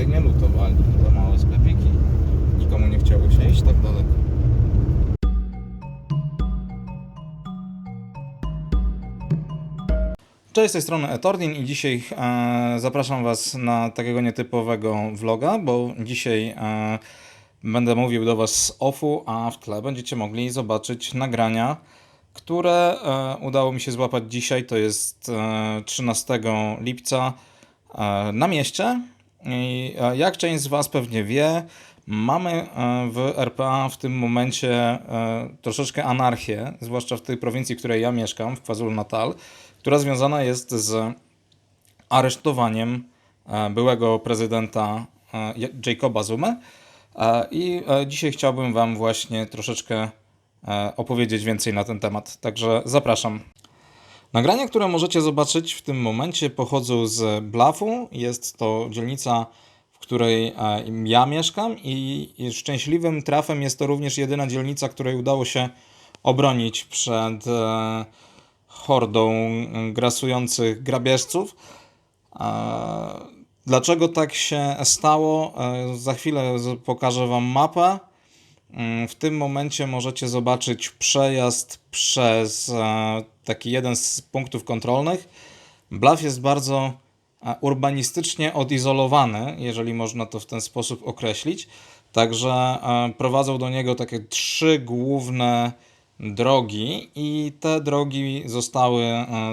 tutaj nie lutowali. To małe sklepiki. Nikomu nie chciało się iść tak daleko. Cześć, z tej strony Etordin i dzisiaj e, zapraszam Was na takiego nietypowego vloga, bo dzisiaj e, będę mówił do Was z offu, a w tle będziecie mogli zobaczyć nagrania, które e, udało mi się złapać dzisiaj, to jest e, 13 lipca e, na mieście. I e, jak część z Was pewnie wie, mamy e, w RPA w tym momencie e, troszeczkę anarchię, zwłaszcza w tej prowincji, w której ja mieszkam, w KwaZulu-Natal, która związana jest z aresztowaniem byłego prezydenta Jacoba Zumy. I dzisiaj chciałbym Wam właśnie troszeczkę opowiedzieć więcej na ten temat. Także zapraszam. Nagrania, które możecie zobaczyć w tym momencie, pochodzą z Blafu. Jest to dzielnica, w której ja mieszkam, i szczęśliwym trafem jest to również jedyna dzielnica, której udało się obronić przed e, hordą grasujących grabieżców. E, Dlaczego tak się stało? E, Za chwilę pokażę Wam mapę. Mm, W tym momencie możecie zobaczyć przejazd przez e, taki jeden z punktów kontrolnych. Bluff jest bardzo e, urbanistycznie odizolowany, jeżeli można to w ten sposób określić. Także e, prowadzą do niego takie trzy główne drogi, i te drogi zostały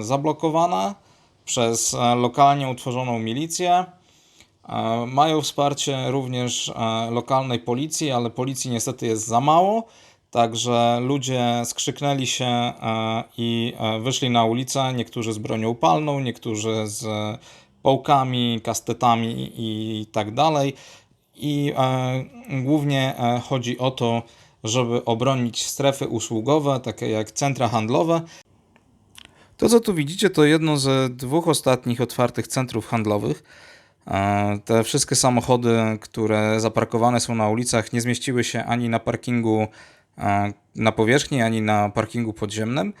zablokowane przez lokalnie utworzoną milicję. Mają wsparcie również e, lokalnej policji, ale policji niestety jest za mało. Także ludzie skrzyknęli się e, i e, wyszli na ulicę. Niektórzy z bronią palną, niektórzy z pałkami, kastetami i tak dalej. I głównie chodzi o to, żeby obronić strefy usługowe, takie jak centra handlowe, to, co tu widzicie, to jedno ze dwóch ostatnich otwartych centrów handlowych. Te wszystkie samochody, które zaparkowane są na ulicach, nie zmieściły się ani na parkingu e, na powierzchni, ani na parkingu podziemnym.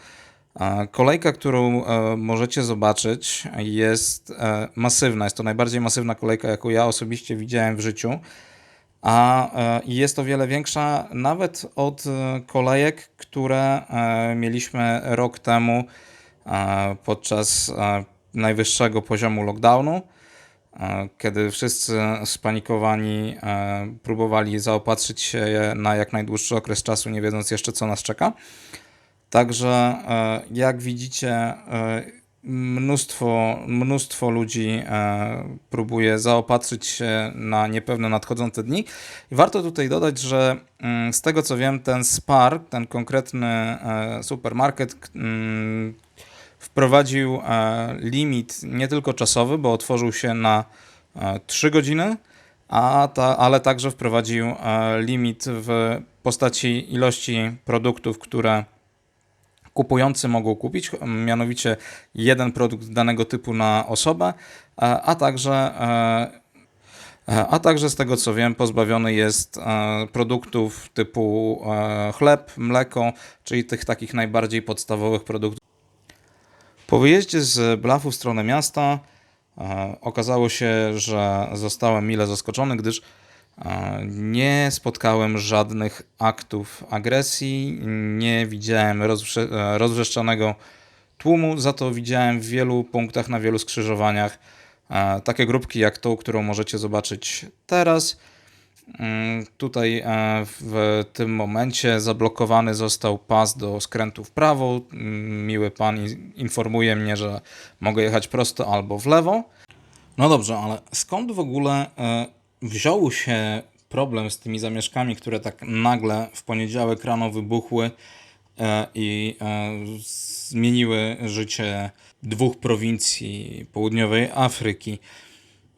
Kolejka, którą e, możecie zobaczyć, jest e, masywna. Jest to najbardziej masywna kolejka, jaką ja osobiście widziałem w życiu. A jest o wiele większa nawet od kolejek, które mieliśmy rok temu podczas najwyższego poziomu lockdownu, kiedy wszyscy spanikowani e, próbowali zaopatrzyć się na jak najdłuższy okres czasu, nie wiedząc jeszcze co nas czeka. Także e, jak widzicie, e, mnóstwo, mnóstwo ludzi e, próbuje zaopatrzyć się na niepewne nadchodzące dni. I warto tutaj dodać, że mm, z tego co wiem, ten Spar, ten konkretny e, supermarket, mm, wprowadził e, limit nie tylko czasowy, bo otworzył się na e, 3 godziny, a ta, ale także wprowadził e, limit w postaci ilości produktów, które kupujący mogą kupić, mianowicie jeden produkt danego typu na osobę, e, a także, e, e, a także z tego co wiem, pozbawiony jest e, produktów typu e, chleb, mleko, czyli tych takich najbardziej podstawowych produktów. Po wyjeździe z Blafu w stronę miasta e, okazało się, że zostałem mile zaskoczony, gdyż e, nie spotkałem żadnych aktów agresji, nie widziałem e, rozwrzeszczonego tłumu, za to widziałem w wielu punktach, na wielu skrzyżowaniach takie grupki jak tą, którą możecie zobaczyć teraz. Mm, Tutaj e, w tym momencie zablokowany został pas do skrętu w prawo. Mm, Miły pan informuje mnie, że mogę jechać prosto albo w lewo. No dobrze, ale skąd w ogóle e, wziął się problem z tymi zamieszkami, które tak nagle w poniedziałek rano wybuchły e, i zmieniły życie dwóch prowincji południowej Afryki?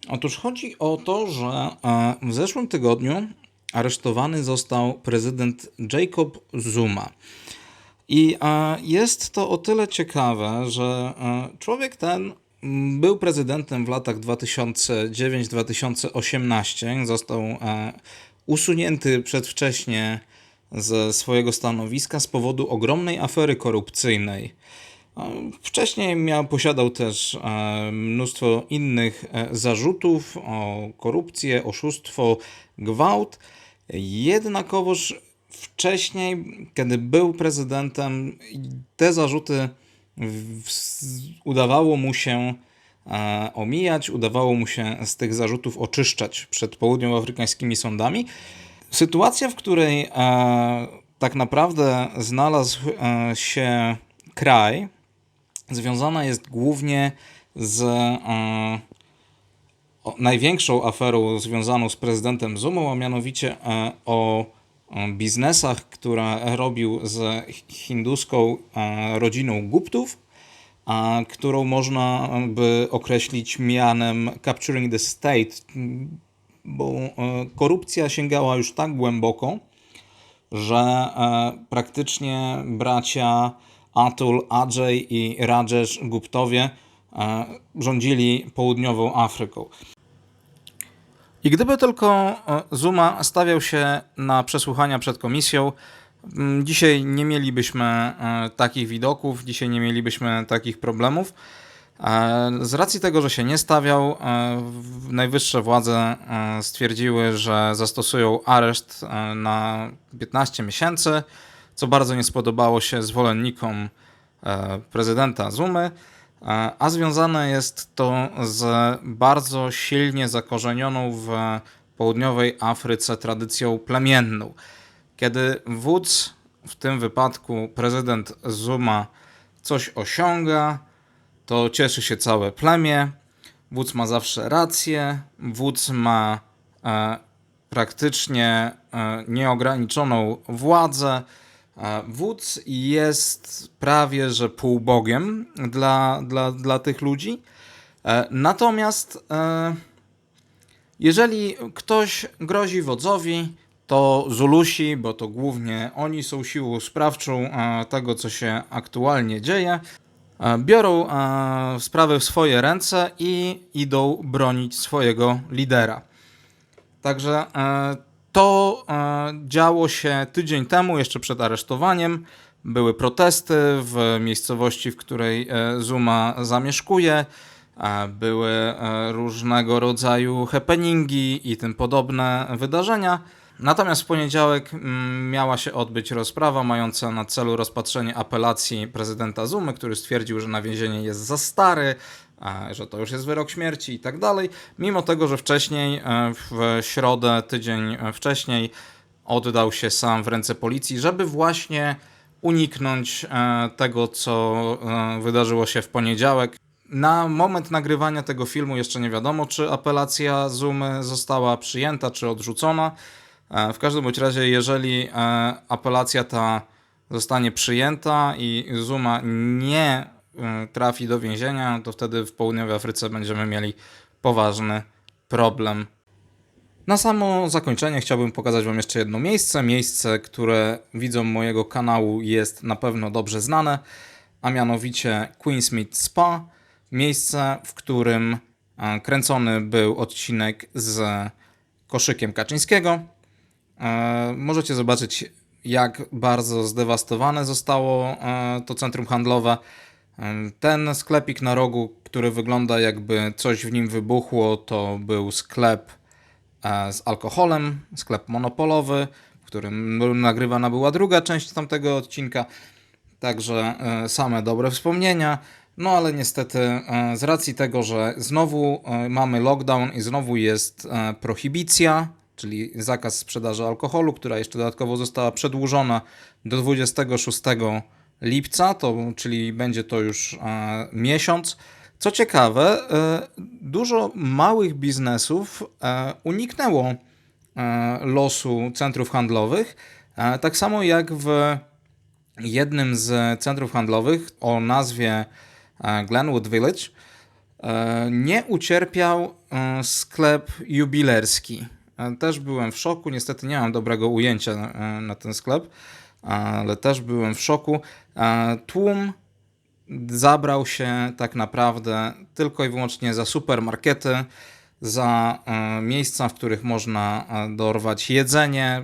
Otóż chodzi o to, że e, w zeszłym tygodniu aresztowany został prezydent Jacob Zuma. I e, jest to o tyle ciekawe, że e, człowiek ten był prezydentem w latach 2009-2018. Został usunięty przedwcześnie ze swojego stanowiska z powodu ogromnej afery korupcyjnej. Wcześniej miał, posiadał też e, mnóstwo innych e, zarzutów o korupcję, oszustwo, gwałt. Jednakowoż wcześniej, kiedy był prezydentem, te zarzuty udawało mu się e, omijać, udawało mu się z tych zarzutów oczyszczać przed południowoafrykańskimi sądami. Sytuacja, w której tak naprawdę znalazł się kraj, związana jest głównie z e, największą aferą związaną z prezydentem Zumą, a mianowicie e, o e, biznesach, które robił z hinduską e, rodziną Guptów, a, którą można by określić mianem capturing the state, bo e, korupcja sięgała już tak głęboko, że e, praktycznie bracia Atul, Ajay i Rajesh Guptowie e, rządzili południową Afryką. I gdyby tylko e, Zuma stawiał się na przesłuchania przed komisją, dzisiaj nie mielibyśmy e, takich widoków, dzisiaj nie mielibyśmy takich problemów. Z racji tego, że się nie stawiał, najwyższe władze stwierdziły, że zastosują areszt na 15 miesięcy co bardzo nie spodobało się zwolennikom e, prezydenta Zumy, e, a związane jest to z bardzo silnie zakorzenioną w południowej Afryce tradycją plemienną. Kiedy wódz, w tym wypadku prezydent Zuma, coś osiąga, to cieszy się całe plemię. Wódz ma zawsze rację, wódz ma e, praktycznie e, nieograniczoną władzę, Wódz jest prawie że półbogiem dla, dla, dla tych ludzi. E, natomiast e, jeżeli ktoś grozi wodzowi, to Zulusi, bo to głównie oni są siłą sprawczą e, tego, co się aktualnie dzieje, biorą sprawy w swoje ręce i idą bronić swojego lidera. Także to e, działo się tydzień temu, jeszcze przed aresztowaniem. Były protesty w miejscowości, w której e, Zuma zamieszkuje. E, były różnego rodzaju happeningi i tym podobne wydarzenia. Natomiast w poniedziałek mm, miała się odbyć rozprawa mająca na celu rozpatrzenie apelacji prezydenta Zumy, który stwierdził, że na więzienie jest za stary, że to już jest wyrok śmierci i tak dalej, mimo tego, że wcześniej, e, w środę, tydzień wcześniej, oddał się sam w ręce policji, żeby właśnie uniknąć e, tego, co e, wydarzyło się w poniedziałek. Na moment nagrywania tego filmu jeszcze nie wiadomo, czy apelacja Zumy została przyjęta, czy odrzucona. W każdym bądź razie, jeżeli apelacja ta zostanie przyjęta i Zuma nie trafi do więzienia, to wtedy w południowej Afryce będziemy mieli poważny problem. Na samo zakończenie chciałbym pokazać Wam jeszcze jedno miejsce. Miejsce, które widzom mojego kanału jest na pewno dobrze znane, a mianowicie Queensmead Spa. Miejsce, w którym e, kręcony był odcinek z koszykiem Kaczyńskiego. E, możecie zobaczyć, jak bardzo zdewastowane zostało to centrum handlowe. Ten sklepik na rogu, który wygląda jakby coś w nim wybuchło, to był sklep e, z alkoholem, sklep monopolowy, w którym nagrywana była druga część tamtego odcinka. Także e, same dobre wspomnienia. No ale niestety e, z racji tego, że znowu mamy lockdown i znowu jest prohibicja, czyli zakaz sprzedaży alkoholu, która jeszcze dodatkowo została przedłużona do 26 lipca, to, czyli będzie to już e, miesiąc. Co ciekawe, e, dużo małych biznesów e, uniknęło losu centrów handlowych, tak samo jak w jednym z centrów handlowych o nazwie Glenwood Village nie ucierpiał sklep jubilerski. Też byłem w szoku, niestety nie mam dobrego ujęcia na ten sklep ale też byłem w szoku. Tłum zabrał się tak naprawdę tylko i wyłącznie za supermarkety, za e, miejsca, w których można e, dorwać jedzenie,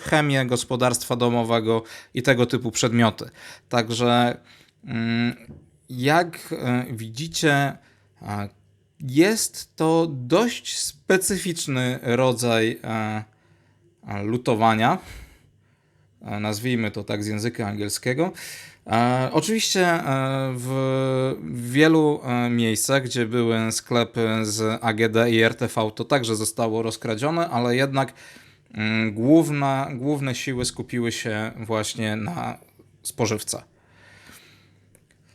chemię gospodarstwa domowego i tego typu przedmioty. Także jak e, widzicie, e, jest to dość specyficzny rodzaj e, e, lutowania. E, Nazwijmy to tak z języka angielskiego. E, Oczywiście e, w wielu miejscach, gdzie były sklepy z AGD i RTV, to także zostało rozkradzione, ale jednak mm, główna, główne siły skupiły się właśnie na spożywce.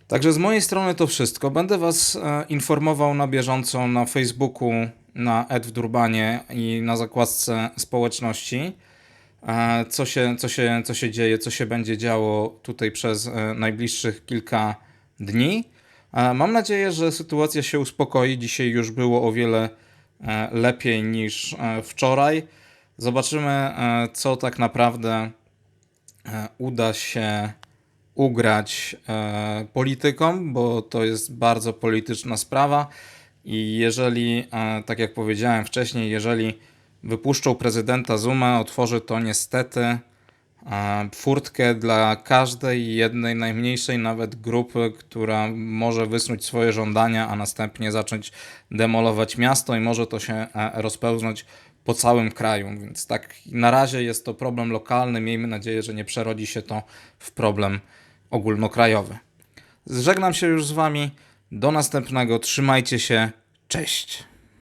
Także z mojej strony to wszystko. Będę Was informował na bieżąco na Facebooku, na Ed w Durbanie i na zakładce społeczności, co się, co, się, co się dzieje, co się będzie działo tutaj przez e, najbliższych kilka dni. Mam nadzieję, że sytuacja się uspokoi. Dzisiaj już było o wiele e, lepiej niż e, wczoraj. Zobaczymy, co tak naprawdę uda się ugrać politykom, bo to jest bardzo polityczna sprawa. I jeżeli, tak jak powiedziałem wcześniej, jeżeli wypuszczą prezydenta Zumę, otworzy to niestety e, furtkę dla każdej jednej, najmniejszej nawet grupy, która może wysnuć swoje żądania, a następnie zacząć demolować miasto i może to się e, rozpełznąć po całym kraju. Więc tak na razie jest to problem lokalny. Miejmy nadzieję, że nie przerodzi się to w problem ogólnokrajowy. Żegnam się już z Wami. Do następnego. Trzymajcie się. Cześć.